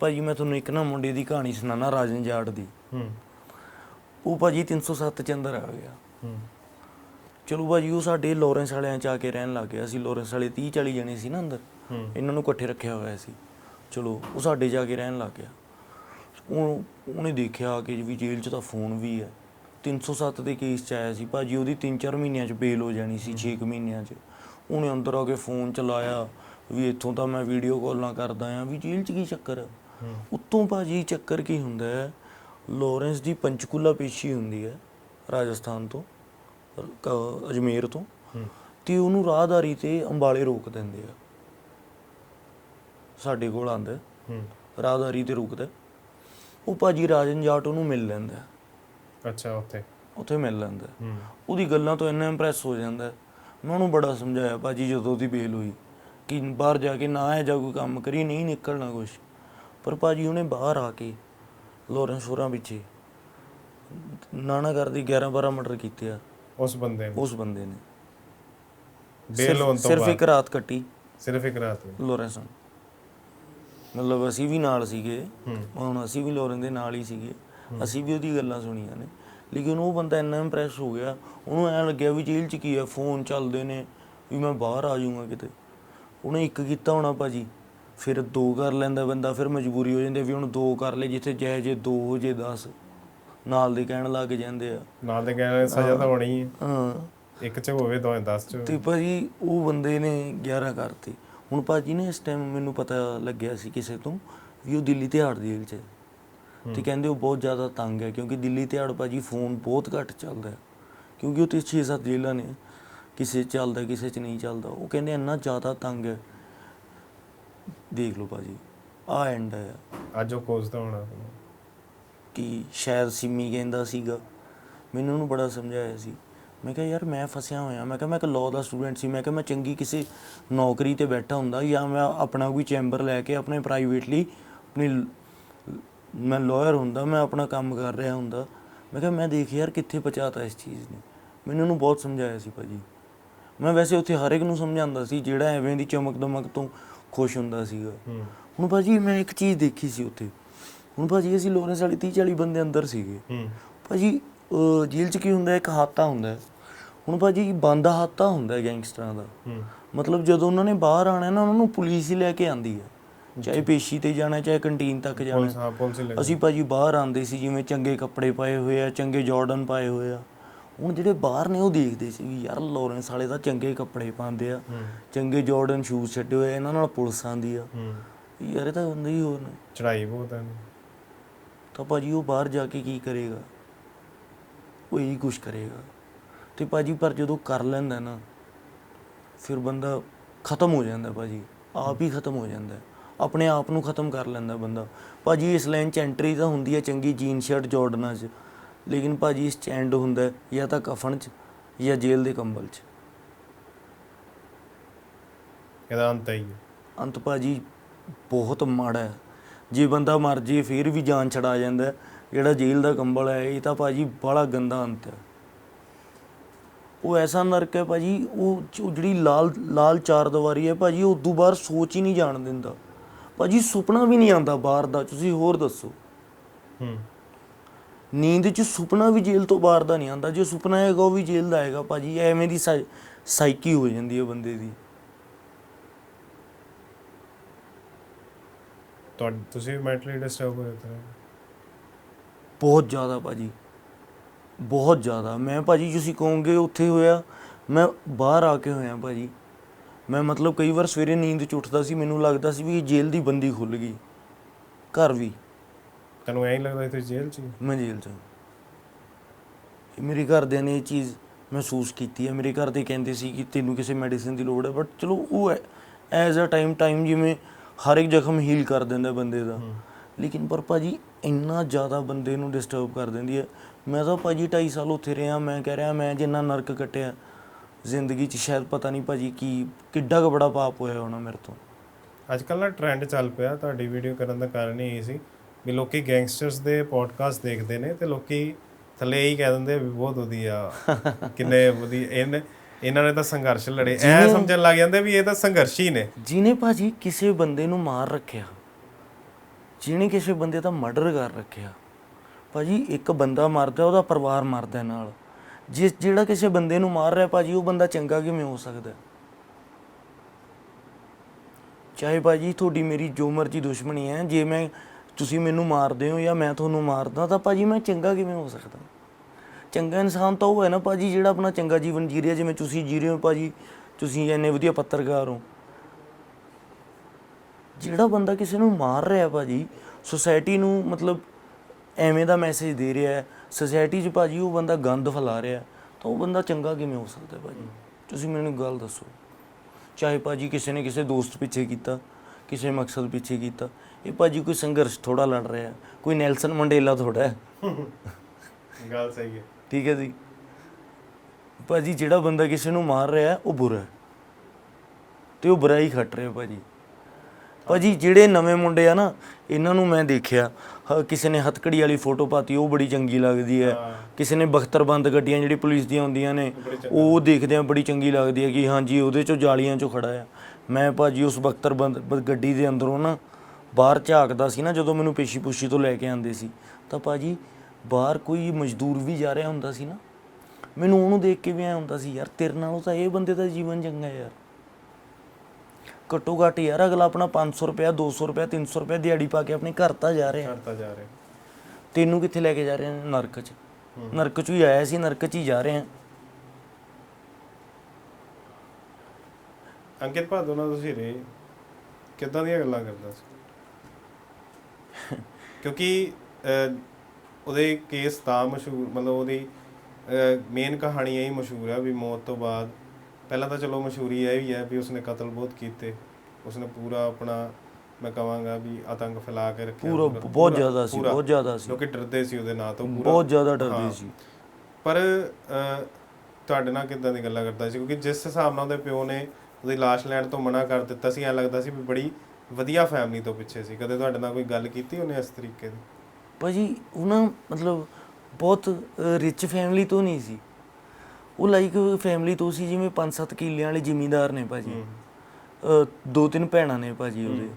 ਭਾਜੀ ਮੈਂ ਤੁਹਾਨੂੰ ਇੱਕ ਨਾ ਮੁੰਡੇ ਦੀ ਕਹਾਣੀ ਸੁਣਾਣਾ ਰਾਜਨ ਜਾਟ ਦੀ। ਹੂੰ। ਉਹ ਭਾਜੀ 307 ਚ ਅੰਦਰ ਆ ਗਿਆ। ਹੂੰ। ਚਲੋ ਭਾਜੀ ਉਹ ਸਾਡੇ ਲਾਰੈਂਸ ਵਾਲਿਆਂ ਚ ਆ ਕੇ ਰਹਿਣ ਲੱਗ ਗਿਆ ਸੀ। ਲਾਰੈਂਸ ਵਾਲੇ 30 40 ਜਣੇ ਸੀ ਨਾ ਅੰਦਰ। ਹੂੰ। ਇਹਨਾਂ ਨੂੰ ਇਕੱਠੇ ਰੱਖਿਆ ਹੋਇਆ ਸੀ। ਚਲੋ ਉਹ ਸਾਡੇ ਜਾ ਕੇ ਰਹਿਣ ਲੱਗ ਗਿਆ। ਉਹ ਉਹਨੇ ਦੇਖਿਆ ਕਿ ਵੀ ਜੇਲ੍ਹ 'ਚ ਤਾਂ ਫੋਨ ਵੀ ਹੈ 307 ਦੇ ਕੇਸ 'ਚ ਆਇਆ ਸੀ। ਭਾਜੀ ਉਹਦੀ 3-4 ਮਹੀਨਿਆਂ 'ਚ ਬੇਲ ਹੋ ਜਾਣੀ ਸੀ 6 ਮਹੀਨਿਆਂ 'ਚ। ਉਹਨੇ ਅੰਦਰ ਆ ਕੇ ਫੋਨ ਚਲਾਇਆ ਵੀ ਇੱਥੋਂ ਤਾਂ ਮੈਂ ਵੀਡੀਓ ਕਾਲਾਂ ਕਰਦਾ ਆ। ਵੀ ਜੇਲ੍ਹ 'ਚ ਕੀ ਚੱਕਰ ਹੈ ਹੂੰ ਉੱਤੋਂ ਭਾਜੀ ਚੱਕਰ ਕੀ ਹੁੰਦਾ ਹੈ? ਲਾਰੈਂਸ ਦੀ ਪੰਚਕੂਲਾ ਪੇਸ਼ੀ ਹੁੰਦੀ ਹੈ ਰਾਜਸਥਾਨ ਤੋਂ ਅਜਮੇਰ ਤੋਂ ਤੇ ਉਹਨੂੰ ਰਾਹਦਾਰੀ ਤੇ ਅੰਬਾਲੇ ਰੋਕ ਦਿੰਦੇ ਆ। ਸਾਡੇ ਕੋਲ ਆਂਦਾ ਰਾਹਦਾਰੀ ਤੇ ਰੁਕਦਾ ਉਹ ਭਾਜੀ ਰਾਜਨ ਜਾਟ ਉਹਨੂੰ ਮਿਲ ਲੈਂਦਾ ਅੱਛਾ ਉੱਥੇ। ਉੱਥੇ ਮਿਲ ਲੈਂਦਾ ਉਹਦੀ ਗੱਲਾਂ ਤੋਂ ਇੰਨਾ ਇੰਪ੍ਰੈਸ ਹੋ ਜਾਂਦਾ ਮੈਂ ਉਹਨੂੰ ਬੜਾ ਸਮਝਾਇਆ ਭਾਜੀ ਜਦੋਂ ਉਹਦੀ ਬੇਲ ਹੋਈ ਕਿ ਬਾਹਰ ਜਾ ਕੇ ਨਾ ਹੈ ਜਾ ਕੋਈ ਕੰਮ ਕਰੀ ਨਹੀਂ ਨਿਕਲਣਾ ਕੁਛ। ਪਰ ਭਾਜੀ ਉਹਨੇ ਬਾਹਰ ਆ ਕੇ ਲੋਰੈਂਸ ਹੋਰਾਂ ਪਿੱਛੇ ਨਾਨਾ ਕਰਦੀ 11 12 ਮਰਡਰ ਕੀਤੇ ਆ। ਉਸ ਬੰਦੇ ਨੂੰ? ਉਸ ਬੰਦੇ ਨੇ। ਬੇਲ ਹੋਣ ਤੋਂ ਸਿਰਫ ਇੱਕ ਰਾਤ ਕੱਟੀ। ਸਿਰਫ ਇੱਕ ਰਾਤ ਲੋਰੈਂਸ। ਮਤਲਬ ਅਸੀਂ ਵੀ ਨਾਲ ਸੀਗੇ। ਹੁਣ ਅਸੀਂ ਵੀ ਲੋਰਨ ਦੇ ਨਾਲ ਹੀ ਸੀਗੇ। ਅਸੀਂ ਵੀ ਉਹਦੀ ਗੱਲਾਂ ਸੁਣੀਆਂ ਨੇ। ਲੇਕਿਨ ਉਹ ਬੰਦਾ ਇੰਨਾ ਇੰਪ੍ਰੈਸ ਹੋ ਗਿਆ। ਉਹਨੂੰ ਐਂ ਲੱਗਿਆ ਵੀ ਜੇਲ੍ਹ 'ਚ ਕੀ ਹੈ ਫੋਨ ਚੱਲਦੇ ਨੇ ਵੀ ਮੈਂ ਬਾਹਰ ਆ ਜਾਊਂਗਾ ਕਿਤੇ। ਉਹਨੇ ਇੱਕ ਕੀਤਾ ਹੋਣਾ ਭਾਜੀ। ਫਿਰ ਦੋ ਕਰ ਲੈਂਦਾ ਬੰਦਾ ਫਿਰ ਮਜਬੂਰੀ ਹੋ ਜਾਂਦੀ ਹੈ ਵੀ ਹੁਣ ਦੋ ਕਰ ਲੈ ਜਿੱਥੇ ਜੈ ਜੇ ਦੋ ਹੋ ਜੇ 10 ਨਾਲ ਦੇ ਕਹਿਣ ਲੱਗ ਜਾਂਦੇ ਆ। ਨਾਲ ਦੇ ਕਹਿੰਦੇ ਸਜ਼ਾ ਤਾਂ ਹੋਣੀ ਹੈ। ਹਾਂ। ਇੱਕ ਚ ਹੋਵੇ ਦੋਵੇਂ 10 ਚ ਤੇ। ਭਾਜੀ ਉਹ ਬੰਦੇ ਨੇ 11 ਕਰਤੀ। ਹੁਣ ਭਾਜੀ ਨੇ ਇਸ ਟਾਈਮ ਮੈਨੂੰ ਪਤਾ ਲੱਗਿਆ ਸੀ ਕਿਸੇ ਤੋਂ ਵੀ ਉਹ ਦਿੱਲੀ ਤਿਹਾੜ ਦੀ ਜੇਲ੍ਹ 'ਚ। ਤੇ ਕਹਿੰਦੇ ਉਹ ਬਹੁਤ ਜ਼ਿਆਦਾ ਤੰਗ ਹੈ ਕਿਉਂਕਿ ਦਿੱਲੀ ਤਿਹਾੜ ਭਾਜੀ ਫੋਨ ਬਹੁਤ ਘੱਟ ਚੱਲਦਾ। ਕਿਉਂਕਿ ਉੱਥੇ 6-7 ਜੇਲ੍ਹਾਂ ਨੇ। ਕਿਸੇ ਚੱਲਦਾ ਕਿਸੇ 'ਚ ਨਹੀਂ ਚੱਲਦਾ। ਉਹ ਕਹਿੰਦੇ ਇੰਨਾ ਜ਼ਿਆਦਾ ਤੰਗ ਹੈ ਦੇਖ ਲਓ ਭਾਜੀ ਆ ਐਂਡ ਹੈ ਅੱਜ ਉਹ ਕੋਸਦਾ ਹੋਣਾ ਕਿ ਸ਼ਾਇਦ ਸਿੰਮੀ ਕਹਿੰਦਾ ਸੀਗਾ ਮੈਨੂੰ ਉਹਨੂੰ ਬੜਾ ਸਮਝਾਇਆ ਸੀ। ਮੈਂ ਕਿਹਾ ਯਾਰ ਮੈਂ ਫਸਿਆ ਹੋਇਆ ਮੈਂ ਕਿਹਾ ਮੈਂ ਇੱਕ ਲਾਅ ਦਾ ਸਟੂਡੈਂਟ ਸੀ ਮੈਂ ਕਿਹਾ ਮੈਂ ਚੰਗੀ ਕਿਸੇ ਨੌਕਰੀ ਤੇ ਬੈਠਾ ਹੁੰਦਾ ਜਾਂ ਮੈਂ ਆਪਣਾ ਕੋਈ ਚੈਂਬਰ ਲੈ ਕੇ ਆਪਣੇ ਪ੍ਰਾਈਵੇਟਲੀ ਆਪਣੀ ਮੈਂ ਲਾਇਰ ਹੁੰਦਾ ਮੈਂ ਆਪਣਾ ਕੰਮ ਕਰ ਰਿਹਾ ਹੁੰਦਾ। ਮੈਂ ਕਿਹਾ ਮੈਂ ਦੇਖ ਯਾਰ ਕਿੱਥੇ ਪਹੁੰਚਾਤਾ ਇਸ ਚੀਜ਼ ਨੇ। ਮੈਨੂੰ ਉਹਨੂੰ ਬਹੁਤ ਸਮਝਾਇਆ ਸੀ ਭਾਜੀ। ਮੈਂ ਵੈਸੇ ਉੱਥੇ ਹਰ ਇੱਕ ਨੂੰ ਸਮਝਾਉਂਦਾ ਸੀ ਜਿਹੜਾ ਐਵੇਂ ਦੀ ਚਮਕ ਦਮਕ ਤੋਂ ਖੁਸ਼ ਹੁੰਦਾ ਸੀਗਾ। ਹੁਣ ਭਾਜੀ ਮੈਂ ਇੱਕ ਚੀਜ਼ ਦੇਖੀ ਸੀ ਉੱਥੇ। ਹੁਣ ਭਾਜੀ ਅਸੀਂ ਲੋਰੈਂਸ ਵਾਲੀ 30 40 ਬੰਦੇ ਅੰਦਰ ਸੀਗੇ। ਭਾਜੀ ਜੇਲ੍ਹ 'ਚ ਕੀ ਹੁੰਦਾ ਇੱਕ ਹਾਤਾ ਹੁੰਦਾ। ਹੁਣ ਭਾਜੀ ਬੰਦ ਹਾਤਾ ਹੁੰਦਾ ਗੈਂਗਸਟਰਾਂ ਦਾ। ਮਤਲਬ ਜਦੋਂ ਉਹਨਾਂ ਨੇ ਬਾਹਰ ਆਣਾ ਨਾ ਉਹਨਾਂ ਨੂੰ ਪੁਲਿਸ ਹੀ ਲੈ ਕੇ ਆਂਦੀ ਹੈ। ਚਾਹੇ ਪੇਸ਼ੀ ਤੇ ਜਾਣਾ ਚਾਹੇ ਕੰਟੀਨ ਤੱਕ ਜਾਣਾ ਅਸੀਂ ਭਾਜੀ ਬਾਹਰ ਆਂਦੇ ਸੀ ਜਿਵੇਂ ਚੰਗੇ ਕੱਪੜੇ ਪਾਏ ਹੋਏ ਆ ਚੰਗੇ ਜਾਰਡਨ ਪਾਏ ਹੋਏ ਆ। ਹੁਣ ਜਿਹੜੇ ਬਾਹਰ ਨੇ ਉਹ ਦੇਖਦੇ ਸੀ ਵੀ ਯਾਰ ਲੋਰੈਂਸ ਵਾਲੇ ਤਾਂ ਚੰਗੇ ਕੱਪੜੇ ਪਾਉਂਦੇ ਆ ਚੰਗੇ ਜਾਰਡਨ ਸ਼ੂਜ਼ ਛੱਡੇ ਹੋਏ ਇਹਨਾਂ ਨਾਲ ਪੁਲਿਸ ਆਂਦੀ ਆ। ਯਾਰ ਇਹ ਤਾਂ ਬੰਦੇ ਹੀ ਹੋਰ ਨੇ। ਚੜਾਈ ਬਹੁਤ ਹੈ ਤਾਂ ਭਾਜੀ ਉਹ ਬਾਹਰ ਜਾ ਕੇ ਕੀ ਕਰੇਗਾ? ਉਹ ਇਹੀ ਕੁਛ ਕਰੇਗਾ। ਤੇ ਭਾਜੀ ਪਰ ਜਦੋਂ ਕਰ ਲੈਂਦਾ ਨਾ ਫਿਰ ਬੰਦਾ ਖਤਮ ਹੋ ਜਾਂਦਾ ਭਾਜੀ। ਆਪ ਹੀ ਖਤਮ ਹੋ ਜਾਂਦਾ। ਆਪਣੇ ਆਪ ਨੂੰ ਖਤਮ ਕਰ ਲੈਂਦਾ ਬੰਦਾ। ਭਾਜੀ ਇਸ ਲਾਈਨ ਚ ਐਂਟਰੀ ਤਾਂ ਹੁੰਦੀ ਹੈ ਚੰਗੀ ਜੀਨ ਸ਼ਰਟ ਜਾਰਡਨਾਂ 'ਚ। ਲੇਕਿਨ ਭਾਜੀ ਐਂਡ ਹੁੰਦਾ ਜਾਂ ਤਾਂ ਕਫਨ 'ਚ ਜਾਂ ਜੇਲ੍ਹ ਦੇ ਕੰਬਲ 'ਚ। ਇਹਦਾ ਅੰਤ ਹੀ ਅੰਤ ਭਾਜੀ ਬਹੁਤ ਮਾੜਾ ਹੈ। ਜੇ ਬੰਦਾ ਮਰ ਜੇ ਫਿਰ ਵੀ ਜਾਨ ਛੜਾ ਜਾਂਦਾ। ਜਿਹੜਾ ਜੇਲ੍ਹ ਦਾ ਕੰਬਲ ਹੈ ਇਹ ਤਾਂ ਭਾਜੀ ਬੜਾ ਗੰਦਾ ਅੰਤ ਹੈ। ਉਹ ਐਸਾ ਨਰਕ ਹੈ ਭਾਜੀ ਉਹ ਜਿਹੜੀ ਲਾਲ ਲਾਲ ਚਾਰ ਦੀਵਾਰੀ ਹੈ ਭਾਜੀ ਉਹ ਉਦੋਂ ਬਾਹਰ ਸੋਚ ਹੀ ਨਹੀਂ ਜਾਣ ਦਿੰਦਾ। ਭਾਜੀ ਸੁਪਨਾ ਵੀ ਨਹੀਂ ਆਉਂਦਾ ਬਾਹਰ ਦਾ। ਤੁਸੀਂ ਹੋਰ ਦੱਸੋ। ਹੂੰ। ਨੀਂਦ 'ਚ ਸੁਪਨਾ ਵੀ ਜੇਲ੍ਹ ਤੋਂ ਬਾਹਰ ਦਾ ਨਹੀਂ ਆਉਂਦਾ। ਜੇ ਸੁਪਨਾ ਹੈਗਾ ਉਹ ਵੀ ਜੇਲ੍ਹ ਦਾ ਹੈਗਾ ਭਾਜੀ। ਐਵੇਂ ਦੀ ਸਾਈ- ਸਾਈਕੀ ਹੋ ਜਾਂਦੀ ਹੈ ਬੰਦੇ ਦੀ। ਤੁਹਾਡ ਤੁਸੀਂ ਮੈਂਟਲੀ ਡਿਸਟਰਬ ਹੋਏ ਤਾਂ? ਬਹੁਤ ਜ਼ਿਆਦਾ ਭਾਜੀ। ਬਹੁਤ ਜ਼ਿਆਦਾ। ਮੈਂ ਭਾਜੀ ਤੁਸੀਂ ਕਹੋਗੇ ਉੱਥੇ ਹੋਇਆ ਮੈਂ ਬਾਹਰ ਆ ਕੇ ਹੋਇਆ ਭਾਜੀ। ਮੈਂ ਮਤਲਬ ਕਈ ਵਾਰ ਸਵੇਰੇ ਨੀਂਦ ਚ ਉੱਠਦਾ ਸੀ ਮੈਨੂੰ ਲੱਗਦਾ ਸੀ ਵੀ ਇਹ ਜੇਲ੍ਹ ਦੀ ਬੰਦੀ ਖੁੱਲ ਗਈ। ਘਰ ਵੀ। ਤੈਨੂੰ ਐਂ ਹੀ ਲੱਗਦਾ ਤੁਸੀਂ ਜੇਲ੍ਹ 'ਚ ਹੀ? ਮੈਂ ਜੇਲ੍ਹ ਚ ਹਾਂ। ਇਹ ਮੇਰੇ ਘਰਦਿਆਂ ਨੇ ਇਹ ਚੀਜ਼ ਮਹਿਸੂਸ ਕੀਤੀ ਹੈ। ਮੇਰੇ ਘਰ ਦੇ ਕਹਿੰਦੇ ਸੀ ਕਿ ਤੈਨੂੰ ਕਿਸੇ ਮੈਡੀਸਿਨ ਦੀ ਲੋੜ ਹੈ ਬਟ ਚਲੋ ਉਹ ਐਜ਼ ਅ ਟਾਈਮ ਟਾਈਮ ਜਿਵੇਂ ਹਰ ਇੱਕ ਜ਼ਖਮ ਹੀਲ ਕਰ ਦਿੰਦਾ ਬੰਦੇ ਦਾ। ਹੂੰ। ਲੇਕਿਨ ਪਰ ਭਾਜੀ ਇੰਨਾ ਜ਼ਿਆਦਾ ਬੰਦੇ ਨੂੰ ਡਿਸਟਰਬ ਕਰ ਦਿੰਦੀ ਹੈ। ਮੈਂ ਤਾਂ ਭਾਜੀ 2.5 ਸਾਲ ਉੱਥੇ ਰਿਹਾ ਮੈਂ ਕਹਿ ਰਿਹਾ ਮੈਂ ਜਿੰਨਾ ਨਰਕ ਕੱਟਿਆ ਜ਼ਿੰਦਗੀ 'ਚ ਸ਼ਾਇਦ ਪਤਾ ਨਹੀਂ ਭਾਜੀ ਕੀ ਕਿੱਡਾ ਕੁ ਬੜਾ ਪਾਪ ਹੋਇਆ ਹੋਣਾ ਮੇਰੇ ਤੋਂ। ਅੱਜ ਕੱਲ੍ਹ ਨਾ ਟ੍ਰੈਂਡ ਚੱਲ ਪਿਆ। ਤੁਹਾਡੀ ਵੀਡੀਓ ਕਰਨ ਦਾ ਕਾਰਨ ਹੀ ਇਹ ਸੀ ਵੀ ਲੋਕੀ ਗੈਂਗਸਟਰਸ ਦੇ ਪੋਡਕਾਸਟ ਦੇਖਦੇ ਨੇ ਤੇ ਲੋਕੀ ਥੱਲੇ ਹੀ ਕਹਿ ਦਿੰਦੇ ਵੀ ਬਹੁਤ ਵਧੀਆ ਕਿੰਨੇ ਵਧੀਆ ਇਹਨੇ ਇਹਨਾਂ ਨੇ ਤਾਂ ਸੰਘਰਸ਼ ਲੜੇ। ਐ ਸਮਝਣ ਲੱਗ ਜਾਂਦੇ ਵੀ ਇਹ ਤਾਂ ਸੰਘਰਸ਼ੀ ਨੇ। ਜਿਹਨੇ ਭਾਜੀ ਕਿਸੇ ਬੰਦੇ ਨੂੰ ਮਾਰ ਰੱਖਿਆ ਜਿਹਨੇ ਕਿਸੇ ਬੰਦੇ ਦਾ ਮਰਡਰ ਕਰ ਰੱਖਿਆ ਭਾਜੀ ਇੱਕ ਬੰਦਾ ਮਰਦਾ ਉਹਦਾ ਪਰਿਵਾਰ ਮਰਦਾ ਨਾਲ। ਜਿਸ ਜਿਹੜਾ ਕਿਸੇ ਬੰਦੇ ਨੂੰ ਮਾਰ ਰਿਹਾ ਭਾਜੀ ਉਹ ਬੰਦਾ ਚੰਗਾ ਕਿਵੇਂ ਹੋ ਸਕਦਾ ਚਾਹੇ ਭਾਜੀ ਤੁਹਾਡੀ ਮੇਰੀ ਜੋ ਮਰਜ਼ੀ ਦੁਸ਼ਮਣੀ ਹੈ ਜੇ ਮੈਂ ਤੁਸੀਂ ਮੈਨੂੰ ਮਾਰਦੇ ਹੋ ਜਾਂ ਮੈਂ ਤੁਹਾਨੂੰ ਮਾਰਦਾ ਤਾਂ ਭਾਜੀ ਮੈਂ ਚੰਗਾ ਕਿਵੇਂ ਹੋ ਸਕਦਾ? ਚੰਗਾ ਇਨਸਾਨ ਤਾਂ ਉਹ ਹੈ ਨਾ ਭਾਜੀ ਜਿਹੜਾ ਆਪਣਾ ਚੰਗਾ ਜੀਵਨ ਜੀ ਰਿਹਾ, ਜਿਵੇਂ ਤੁਸੀਂ ਜੀ ਰਹੇ ਹੋ ਭਾਜੀ, ਤੁਸੀਂ ਇੰਨੇ ਵਧੀਆ ਪੱਤਰਕਾਰ ਹੋ। ਜਿਹੜਾ ਬੰਦਾ ਕਿਸੇ ਨੂੰ ਮਾਰ ਰਿਹਾ ਭਾਜੀ ਸੋਸਾਇਟੀ ਨੂੰ ਮਤਲਬ ਐਵੇਂ ਦਾ ਮੈਸੇਜ ਦੇ ਰਿਹਾ ਹੈ ਸੋਸਾਇਟੀ 'ਚ ਭਾਜੀ ਉਹ ਬੰਦਾ ਗੰਦ ਫੈਲਾ ਰਿਹਾ ਤਾਂ ਉਹ ਬੰਦਾ ਚੰਗਾ ਕਿਵੇਂ ਹੋ ਸਕਦਾ ਭਾਜੀ? ਤੁਸੀਂ ਮੈਨੂੰ ਗੱਲ ਦੱਸੋ। ਚਾਹੇ ਭਾਜੀ ਕਿਸੇ ਨੇ ਕਿਸੇ ਦੋਸਤ ਪਿੱਛੇ ਕੀਤਾ, ਕਿਸੇ ਮਕਸਦ ਪਿੱਛੇ ਕੀਤਾ ਇਹ ਭਾਜੀ ਕੋਈ ਸੰਘਰਸ਼ ਥੋੜਾ ਲੜ ਰਿਹਾ ਕੋਈ ਨੈਲਸਨ ਮੰਡੇਲਾ ਥੋੜਾ ਗੱਲ ਸਹੀ ਹੈ। ਠੀਕ ਹੈ ਜੀ। ਭਾਜੀ ਜਿਹੜਾ ਬੰਦਾ ਕਿਸੇ ਨੂੰ ਮਾਰ ਰਿਹਾ ਉਹ ਬੁਰਾ ਹੈ। ਤੇ ਉਹ ਬੁਰਾਈ ਖੱਟ ਰਿਹਾ ਭਾਜੀ। ਭਾਜੀ ਜਿਹੜੇ ਨਵੇਂ ਮੁੰਡੇ ਆ ਨਾ ਇਹਨਾਂ ਨੂੰ ਮੈਂ ਦੇਖਿਆ ਹ- ਕਿਸੇ ਨੇ ਹੱਥਕੜੀ ਵਾਲੀ ਫੋਟੋ ਪਾਤੀ ਉਹ ਬੜੀ ਚੰਗੀ ਲੱਗਦੀ ਹੈ। ਕਿਸੇ ਨੇ ਬਖਤਰਬੰਦ ਗੱਡੀਆਂ ਜਿਹੜੀ ਪੁਲਿਸ ਦੀਆਂ ਹੁੰਦੀਆਂ ਨੇ ਉਹ ਦੇਖਦੇ ਆ ਬੜੀ ਚੰਗੀ ਲੱਗਦੀ ਹੈ ਕਿ ਹਾਂਜੀ ਉਹਦੇ ਚੋਂ ਜਾਲੀਆਂ ਚੋਂ ਖੜਾ ਆ। ਮੈਂ ਭਾਜੀ ਉਸ ਬਖਤਰਬੰਦ ਬ- ਗੱਡੀ ਦੇ ਅੰਦਰੋਂ ਨਾ ਬਾਹਰ ਝਾਕਦਾ ਸੀ ਨਾ ਜਦੋਂ ਮੈਨੂੰ ਪੇਸ਼ੀ ਪੁਸ਼ੀ ਤੋਂ ਲੈ ਕੇ ਆਂਦੇ ਸੀ ਤਾਂ ਭਾਜੀ ਬਾਹਰ ਕੋਈ ਮਜ਼ਦੂਰ ਵੀ ਜਾ ਰਿਹਾ ਹੁੰਦਾ ਸੀ ਨਾ ਮੈਨੂੰ ਉਹਨੂੰ ਦੇਖ ਕੇ ਵੀ ਐ ਹੁੰਦਾ ਸੀ ਯਾਰ ਤੇਰੇ ਨਾਲੋਂ ਤਾਂ ਇਹ ਬੰਦੇ ਦਾ ਜੀਵਨ ਚੰਗਾ ਯਾਰ। ਘੱਟੋ ਘੱਟ ਯਾਰ ਅਗਲਾ ਆਪਣਾ 500 ਰੁਪਇਆ 200 ਰੁਪਇਆ 300 ਰੁਪਇਆ ਦਿਹਾੜੀ ਪਾ ਕੇ ਆਪਣੇ ਘਰ ਤਾਂ ਜਾ ਰਿਹਾ। ਕਰਤਾ ਜਾ ਰਿਹਾ। ਤੈਨੂੰ ਕਿੱਥੇ ਲੈ ਕੇ ਜਾ ਰਹੇ ਨੇ ਨਰਕ 'ਚ? ਨਰਕ 'ਚ ਹੀ ਆਇਆ ਸੀ ਨਰਕ 'ਚ ਹੀ ਜਾ ਰਹੇ। ਆ ਅੰਕਿਤ ਭਾਦੋ ਨਾਲ ਤੁਸੀਂ ਰਹੇ। ਕਿੱਦਾਂ ਦੀਆਂ ਗੱਲਾਂ ਕਰਦਾ ਸੀ? ਕਿਉਂਕਿ ਉਹਦੇ ਕੇਸ ਤਾਂ ਮਸ਼ਹੂਰ ਮਤਲਬ ਉਹਦੀ ਮੇਨ ਕਹਾਣੀ ਇਹ ਹੀ ਮਸ਼ਹੂਰ ਹੈ ਵੀ ਮੌਤ ਤੋਂ ਬਾਅਦ। ਪਹਿਲਾਂ ਤਾਂ ਚਲੋ ਮਸ਼ਹੂਰੀ ਇਹ ਵੀ ਹੈ ਵੀ ਉਸਨੇ ਕਤਲ ਬਹੁਤ ਕੀਤੇ। ਉਸਨੇ ਪੂਰਾ ਆਪਣਾ ਮੈਂ ਕਹਾਂਗਾ ਵੀ ਆਤੰਕ ਫੈਲਾ ਕੇ ਰੱਖਿਆ। ਪੂਰਾ ਬਹੁਤ ਜ਼ਿਆਦਾ ਸੀ। ਬਹੁਤ ਜ਼ਿਆਦਾ ਸੀ। ਲੋਕੀ ਡਰਦੇ ਸੀ ਉਹਦੇ ਨਾਂ ਤੋਂ ਪੂਰਾ। ਬਹੁਤ ਜ਼ਿਆਦਾ। ਡਰਦੇ ਸੀ। ਪਰ ਤੁਹਾਡੇ ਨਾਲ ਕਿੱਦਾਂ ਦੀ ਗੱਲਾਂ ਕਰਦਾ ਸੀ? ਕਿਉਂਕਿ ਜਿਸ ਹਿਸਾਬ ਨਾਲ ਉਹਦੇ ਪਿਓ ਨੇ ਉਹਦੀ ਲਾਸ਼ ਲੈਣ ਤੋਂ ਮਨਾ ਕਰ ਦਿੱਤਾ ਸੀ ਐ ਲੱਗਦਾ ਸੀ ਵੀ ਬੜੀ ਵਧੀਆ ਫੈਮਿਲੀ ਤੋਂ ਪਿੱਛੇ ਸੀ। ਕਦੇ ਤੁਹਾਡੇ ਨਾਲ ਕੋਈ ਗੱਲ ਕੀਤੀ ਉਹਨੇ ਇਸ ਤਰੀਕੇ ਦੀ? ਭਾਜੀ ਉਹ ਨਾ ਮਤਲਬ ਬਹੁਤ ਰਿਚ ਫੈਮਿਲੀ ਤੋਂ ਨਹੀਂ ਸੀ। ਉਹ ਲਾਈਕ ਫੈਮਿਲੀ ਤੋਂ ਸੀ ਜਿਵੇਂ 5-7 ਕਿੱਲਿਆਂ ਵਾਲੇ ਜ਼ਿਮੀਂਦਾਰ ਨੇ ਭਾਜੀ। ਦੋ ਤਿੰਨ ਭੈਣਾਂ ਨੇ ਭਾਜੀ ਉਹਦੇ।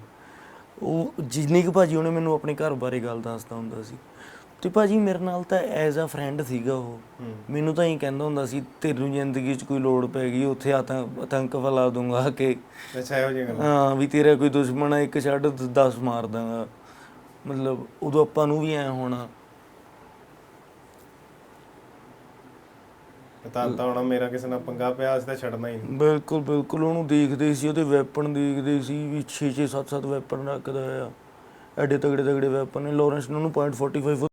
ਉਹ ਜਿੰਨੀ ਕੁ ਭਾਜੀ ਉਹਨੇ ਮੈਨੂੰ ਆਪਣੇ ਘਰ ਬਾਰੇ ਗੱਲ ਦੱਸਦਾ ਹੁੰਦਾ ਸੀ। ਤੇ ਭਾਜੀ ਮੇਰੇ ਨਾਲ ਤਾਂ ਐਜ਼ ਅ ਫਰੈਂਡ ਸੀਗਾ ਉਹ। ਮੈਨੂੰ ਤਾਂ ਹੀ ਕਹਿੰਦਾ ਹੁੰਦਾ ਸੀ ਤੈਨੂੰ ਜ਼ਿੰਦਗੀ 'ਚ ਕੋਈ ਲੋੜ ਪੈ ਗਈ ਉੱਥੇ ਆਤੰਕ ਆਤੰਕ ਫੈਲਾ ਦੂੰਗਾ ਕਿ। ਅੱਛਾ ਇਹੋ ਜਿਹੀ ਗੱਲ। ਹਾਂ ਵੀ ਤੇਰਾ ਕੋਈ ਦੁਸ਼ਮਣ ਆ ਇੱਕ ਛੱਡ 10 ਮਾਰ ਦਾਂਗਾ। ਮਤਲਬ ਉਦੋਂ ਆਪਾਂ ਨੂੰ ਵੀ ਐ ਹੋਣਾ। ਤਾਂ ਤਾਂ ਹੁਣ ਮੇਰਾ ਕਿਸੇ ਨਾਲ ਪੰਗਾ ਪਿਆ ਅਸੀਂ ਤਾਂ ਛੱਡਣਾ ਹੀ ਨਹੀਂ। ਬਿਲਕੁਲ ਬਿਲਕੁਲ। ਉਹਨੂੰ ਦੇਖਦੇ ਸੀ ਉਹਦੇ ਵੈਪਨ ਦੇਖਦੇ ਸੀ ਵੀ 6 6 7 7 ਵੈਪਨ ਰੱਖਦਾ ਆ। ਐਡੇ ਤਗੜੇ ਤਗੜੇ ਵੈਪਨ ਨੇ। ਲਾਰੈਂਸ ਨੇ ਉਹਨੂੰ .45